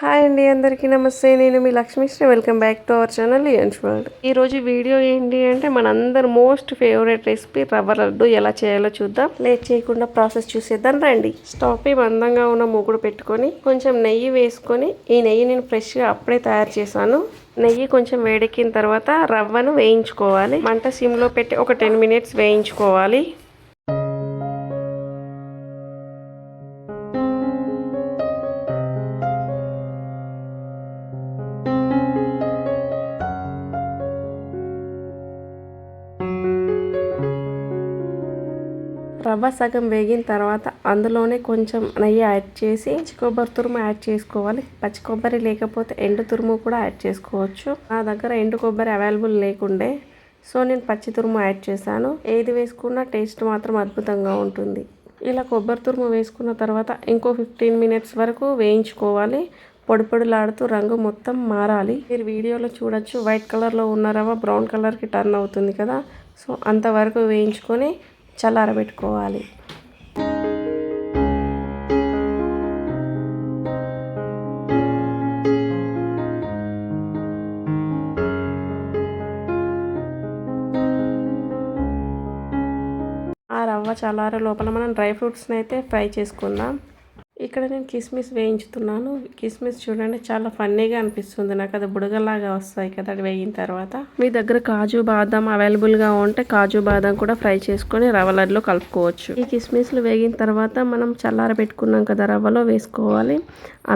Hi అండి అందరికీ నమస్తే. నేను మీ Lakshmishri. Welcome back to our channel Lions World ఈరోజు వీడియో ఏంటి అంటే మనందరి మోస్ట్ ఫేవరెట్ రెసిపీ రవ్వ లడ్డు. ఎలా చేయాలో చూద్దాం. లేట్ చేయకుండా ప్రాసెస్ చూసేద్దాం రండి. స్టవ్ పై మందంగా ఉన్న మూగుడు పెట్టుకొని కొంచెం నెయ్యి వేసుకొని ఈ నెయ్యి నేను ఫ్రెష్గా అప్పుడే తయారు చేశాను. నెయ్యి కొంచెం వేడెక్కిన తర్వాత రవ్వను వేయించుకోవాలి. మంట సిమ్లో పెట్టి ఒక టెన్ మినిట్స్ వేయించుకోవాలి. రవ్వ సగం వేగిన తర్వాత అందులోనే కొంచెం నెయ్యి యాడ్ చేసి కొబ్బరి తురుము యాడ్ చేసుకోవాలి. పచ్చి కొబ్బరి లేకపోతే ఎండు తురుము కూడా యాడ్ చేసుకోవచ్చు. నా దగ్గర ఎండు కొబ్బరి అవైలబుల్ లేకుండే సో నేను పచ్చి తురుము యాడ్ చేశాను. ఏది వేసుకున్నా టేస్ట్ మాత్రం అద్భుతంగా ఉంటుంది. ఇలా కొబ్బరి తురుము వేసుకున్న తర్వాత ఇంకో ఫిఫ్టీన్ మినిట్స్ వరకు వేయించుకోవాలి. పొడి పొడిలాడుతూ రంగు మొత్తం మారాలి. మీరు వీడియోలో చూడొచ్చు వైట్ కలర్లో ఉన్న రవ్వ బ్రౌన్ కలర్కి టర్న్ అవుతుంది కదా. సో అంతవరకు వేయించుకొని చల్లారబెట్టుకోవాలి. ఆ రవ్వ చల్లారే లోపల మనం డ్రై ఫ్రూట్స్ని అయితే ఫ్రై చేసుకుందాం. ఇక్కడ నేను కిస్మిస్ వేయించుతున్నాను. కిస్మిస్ చూడండి చాలా ఫన్నీగా అనిపిస్తుంది. నాకు అది బుడగలాగా వస్తాయి కదా అది వేగిన తర్వాత. మీ దగ్గర కాజు బాదం అవైలబుల్గా ఉంటే కాజు బాదం కూడా ఫ్రై చేసుకొని రవ్వ లడ్లో కలుపుకోవచ్చు. ఈ కిస్మిస్లు వేగిన తర్వాత మనం చల్లార పెట్టుకున్నాం కదా రవ్వలో వేసుకోవాలి.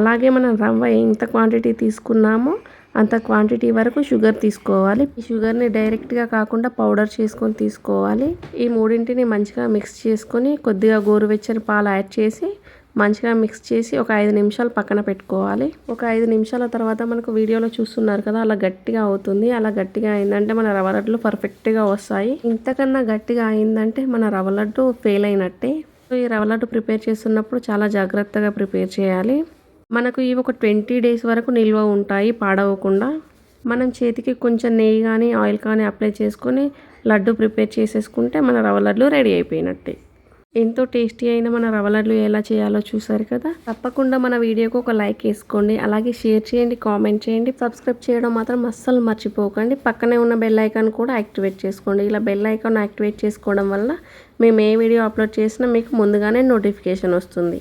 అలాగే మనం రవ్వ ఎంత క్వాంటిటీ తీసుకున్నామో అంత క్వాంటిటీ వరకు షుగర్ తీసుకోవాలి. ఈ షుగర్ని డైరెక్ట్గా కాకుండా పౌడర్ చేసుకొని తీసుకోవాలి. ఈ మూడింటిని మంచిగా మిక్స్ చేసుకొని కొద్దిగా గోరువెచ్చని పాలు యాడ్ చేసి మంచిగా మిక్స్ చేసి ఒక ఐదు నిమిషాలు పక్కన పెట్టుకోవాలి. ఒక ఐదు నిమిషాల తర్వాత మనకు వీడియోలో చూస్తున్నారు కదా అలా గట్టిగా అవుతుంది. అలా గట్టిగా అయిందంటే మన రవ్వ లడ్లు పర్ఫెక్ట్గా వస్తాయి. ఇంతకన్నా గట్టిగా అయిందంటే మన రవ్వ లడ్డు ఫెయిల్ అయినట్టే. సో ఈ రవ్వ లడ్డు ప్రిపేర్ చేస్తున్నప్పుడు చాలా జాగ్రత్తగా ప్రిపేర్ చేయాలి. మనకు ఇవి ఒక ట్వంటీ డేస్ వరకు నిల్వ ఉంటాయి పాడవకుండా. మనం చేతికి కొంచెం నెయ్యి కానీ ఆయిల్ కానీ అప్లై చేసుకొని లడ్డు ప్రిపేర్ చేసేసుకుంటే మన రవ్వ లడ్లు రెడీ అయిపోయినట్టే. ఎంతో టేస్టీ అయిన మన రవ్వ లడ్లు ఎలా చేయాలో చూసారు కదా? తప్పకుండా మన వీడియోకి ఒక లైక్ వేసుకోండి. అలాగే షేర్ చేయండి కామెంట్ చేయండి. సబ్స్క్రైబ్ చేయడం మాత్రం అస్సలు మర్చిపోకండి. పక్కనే ఉన్న బెల్ ఐకాన్ కూడా యాక్టివేట్ చేసుకోండి. ఇలా బెల్ ఐకాన్ యాక్టివేట్ చేసుకోవడం వల్ల మేము ఏ వీడియో అప్లోడ్ చేసినా మీకు ముందుగానే నోటిఫికేషన్ వస్తుంది.